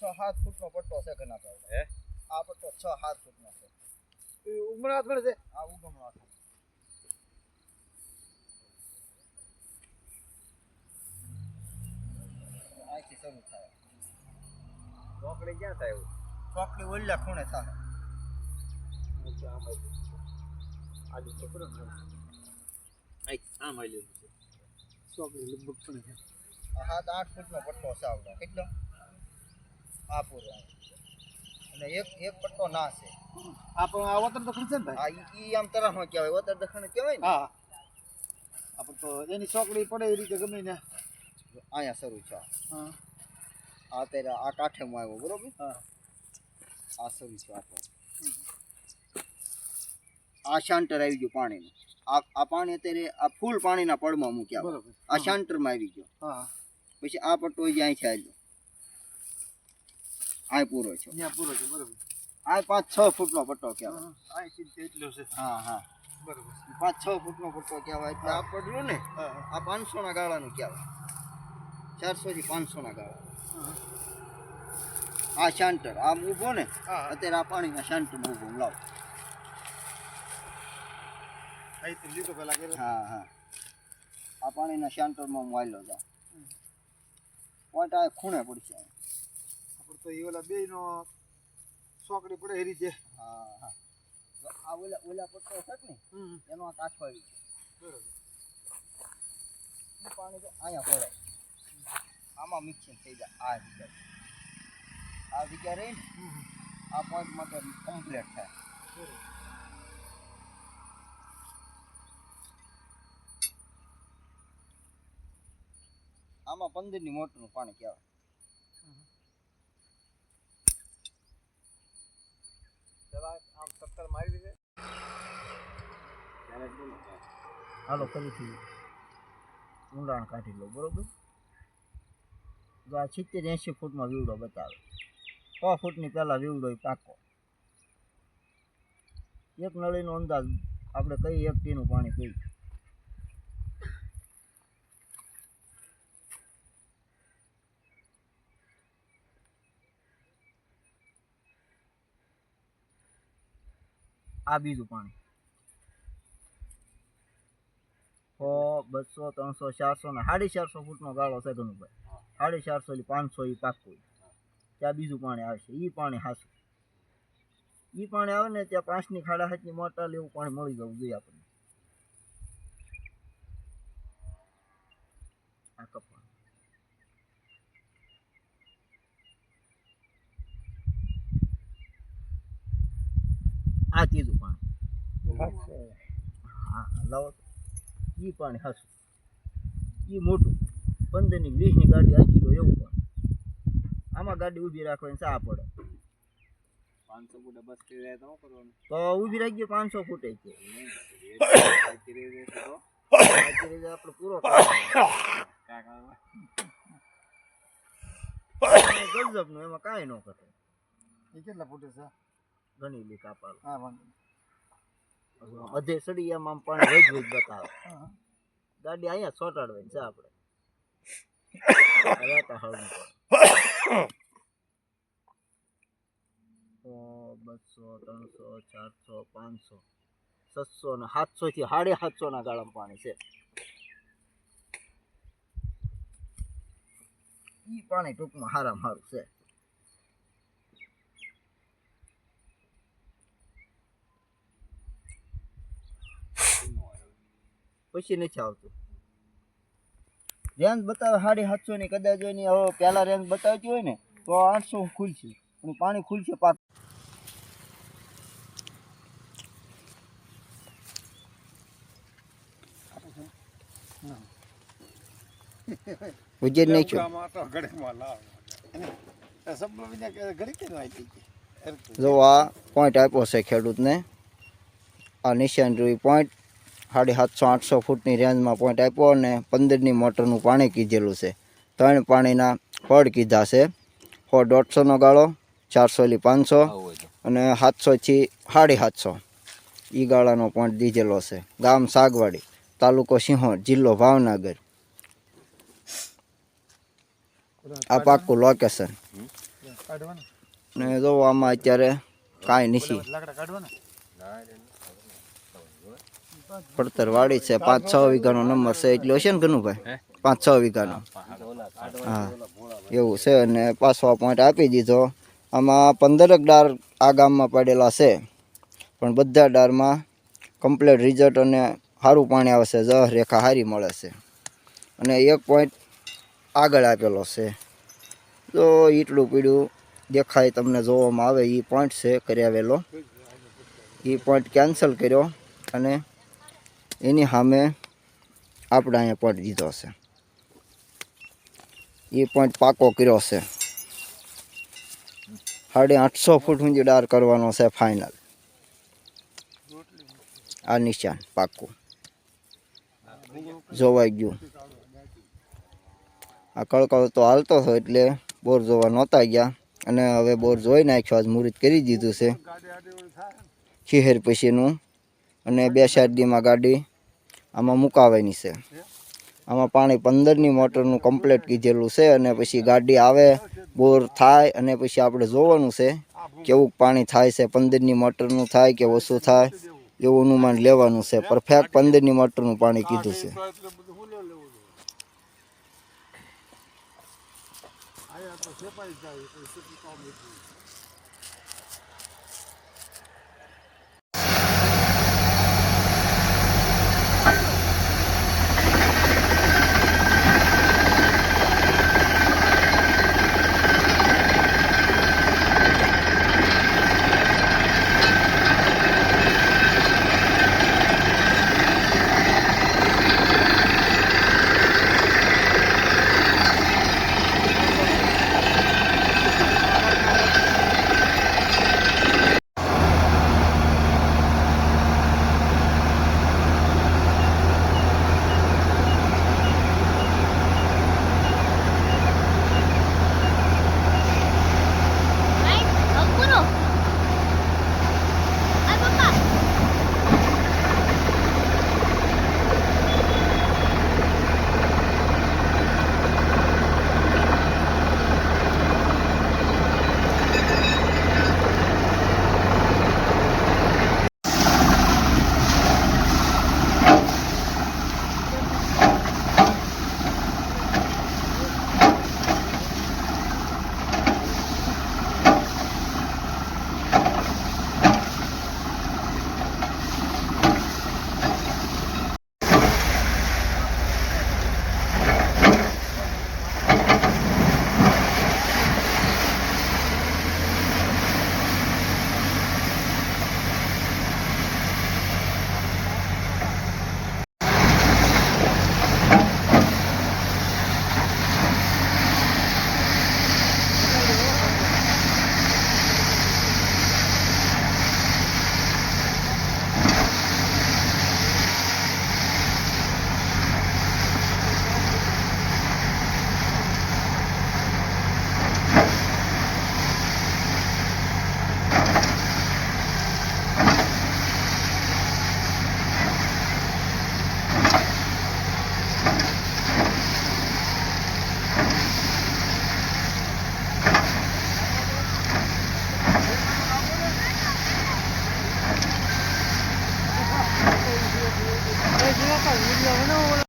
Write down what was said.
છ સાત ફૂટનો પટ્ટો છે ઘણા ભાઈ હે? આ પટ્ટો છ સાત ફૂટનો છે. ઉમરાત પણ છે? આ ઉગમણો આખો. શરૂ થાય. ચોકડી ક્યાં થાય એવું? ચોકડી ઓલ્યા ખૂણે થાય. તો બરાબર આમ. હાલ્યું છે. ચોકડી લગભગ આ સાત આઠ ફૂટનો પટ્ટો છે આવડો. કેટલો? આ અને એક એક પટ્ટો ના છે. આપણો આ વતન દખણ છે ને ભાઈ? ઈ આમ તરફ કહેવાય વતર દખણ કહેવાય ને? હા. આપણ તો એની ચોકડી પડે એ રીતે ગમે ને અહીંયા શરૂ છે હા. આ અત્યારે આ કાંઠેમાં આવ્યો બરોબર? હા. આ શરૂ છે આપણો આ શાંટર આવી ગયું પાણીનું. આ આ પાણી અત્યારે આ ફૂલ પાણીના પડમાં મૂક્યા. બરોબર. આ શાંટરમાં આવી ગયો. હા. પછી આ પટ્ટો જે છે આવ્યો આ પૂરો છે. અહીંયા પૂરો છે બરોબર. આ પાંચ છ ફૂટનો પટ્ટો કહેવાય. આય આ ચિંતા એટલો છે. હા હા. બરોબર. પાંચ છ ફૂટનો પટ્ટો કહેવાય એટલે આ પડ્યું ને આ પાંચસોના ગાળાનું કહેવાય. ચારસો થી પાંચસોના ગાળા. આ શાંટર આમ ઊભો ને અત્યારે આ પાણીના શાંટરમાં ઊભો લાવ. હા હા. આ પાણીના શાંટરમાં હું વાયલો જાઉં. પોઈન્ટ આ ખૂણે પડશે. તો એ ઓલા બે નો ચોકડી પડે એ રીતે હા હા. આ ઓલા ઓલા પટ્ટો છે ને એનો આ કાઠો આવી બરોબર. પાણી તો અહીંયા પડે. આમાં મિક્સિંગ થઈ જાય. આ જગ્યા આ જગ્યા રહી ને આ પોઈન્ટ માટે કમ્પ્લીટ થાય. આમાં પંદરની મોટરનું પાણી કહેવાય. હાલો, ફરીથી ઊંડાણ કાઢી લો, બરોબર? જો આ સિત્તેર એંશી ફૂટમાં વીવડો બતાવે. સો ફૂટની પહેલાં વીવડો પાકો. એક નળીનો અંદાજ આપણે કઈ એક ટીનું પાણી પી આ બીજું પાણી. સો, બસો, ત્રણસો, ચારસો ને સાડી ચારસો ફૂટનો ગાળો છે ધનુભાઈ. સાડી ચારસો થી પાંચસો એ પાકું ત્યાં બીજું પાણી આવશે. એ પાણી હાસું એ પાણી આવે ને ત્યાં પાંચની ખાડા હાથની મોટા એવું પાણી મળી જવું જોઈએ આપણને આ કપા આ ચીજું પાણી. હા લાવો. એ પાણી હાસું એ મોટું. પંદરની વીસની ગાડી આખી દો એવું પણ. આમાં ગાડી ઊભી રાખવાની ચા પડે. પાંચસો ફૂટે બસ કરી તો કરવાનું? તો ઊભી રાખીએ પાંચસો ફૂટે છે આપણે પૂરો કાકા ગજબનું એમાં કાંઈ ન કરે એ કેટલા ફૂટે છે? ઘણી લી કાપાલ હા વાંધો બધે સળિયામાં પાણી વજ વજ બતાવે. ગાડી અહીંયા ચોટાડવાની છે આપણે. રહેતા હળવું સો બસો ત્રણસો ચારસો પાંચસો સત્સો ને સાતસો થી સાડી સાતસો ના ગાળામાં પાણી છે. ઈ પાણી ટૂંકમાં હારા સારું છે. પછી નથી આવતું. રેન્જ બતાવે સાડી સાતસો ની કદાચ એની હવે પહેલા રેન્જ બતાવતી હોય ને તો આઠસો ખુલશે. પણ પાણી ખુલશે પાછું ઉજેર નહીં છું? આમાં તો ઘડીમાં લાવ. સબલો વિના કે ઘડી કે આવી ગઈ. જો આ પોઈન્ટ આપ્યો છે ખેડૂતને. આ નિશાન જોઈ પોઈન્ટ સાડી સાતસો આઠસો ફૂટની રેન્જમાં પોઈન્ટ આપ્યો અને પંદરની મોટરનું પાણી કીધેલું છે. ત્રણ પાણીના પડ કીધા છે. સો દોઢસોનો ગાળો ચારસોથી પાંચસો અને સાતસોથી સાડી સાતસો. એ ગાળાનો પોઈન્ટ દીધેલો છે. ગામ સાગવાડી તાલુકો સિંહોર જિલ્લો ભાવનગર. આ પાક્કું લોકેશન ને જો આમાં અત્યારે કાંઈ નથી. લાકડા કાઢવાના? પડતર વાડી છે પાંચ છ વીઘાનો નંબર છે. એટલો હશે ને ગનુભાઈ પાંચ છ વીઘાનો. હા એવું છે અને પાછો પોઈન્ટ આપી દીધો. આમાં પંદરક ડાર આ ગામમાં પડેલા છે. પણ બધા ડારમાં કમ્પ્લેટ રિઝલ્ટ અને સારું પાણી આવે છે જ રેખા સારી મળે છે. અને એક પોઈન્ટ આગળ આપેલો છે. તો એટલું પીડું દેખાય તમને જોવામાં આવે એ પોઈન્ટ છે કર્યાવેલો. એ પોઈન્ટ કેન્સલ કર્યો અને એની સામે આપણે અહીંયા પોઈન્ટ દીધો છે. એ પોઈન્ટ પાકો કર્યો છે. સાડી આઠસો ફૂટ સુધી ડાર કરવાનો છે ફાઇનલ આ નિશાન પાકું. જોવાઈ ગયું. આ કળકળ તો હાલતો હતો એટલે બોર જોવા નહોતા ગયા. અને હવે બોર જોઈ નાખ્યો. આજ મુહૂર્ત કરી દીધું છે. ખીહેર પછીનું. અને બે શેરડીમાં ગાડી આમાં મુકાવાની છે. આમાં પાણી પંદરની મોટરનું કમ્પ્લેટ કીધેલું છે અને પછી ગાડી આવે બોર થાય અને પછી આપણે જોવાનું છે કેવું પાણી થાય છે પંદરની મોટરનું થાય કે ઓછું થાય એવું અનુમાન લેવાનું છે. પરફેક્ટ પંદરની મોટરનું પાણી કીધું છે. Ay,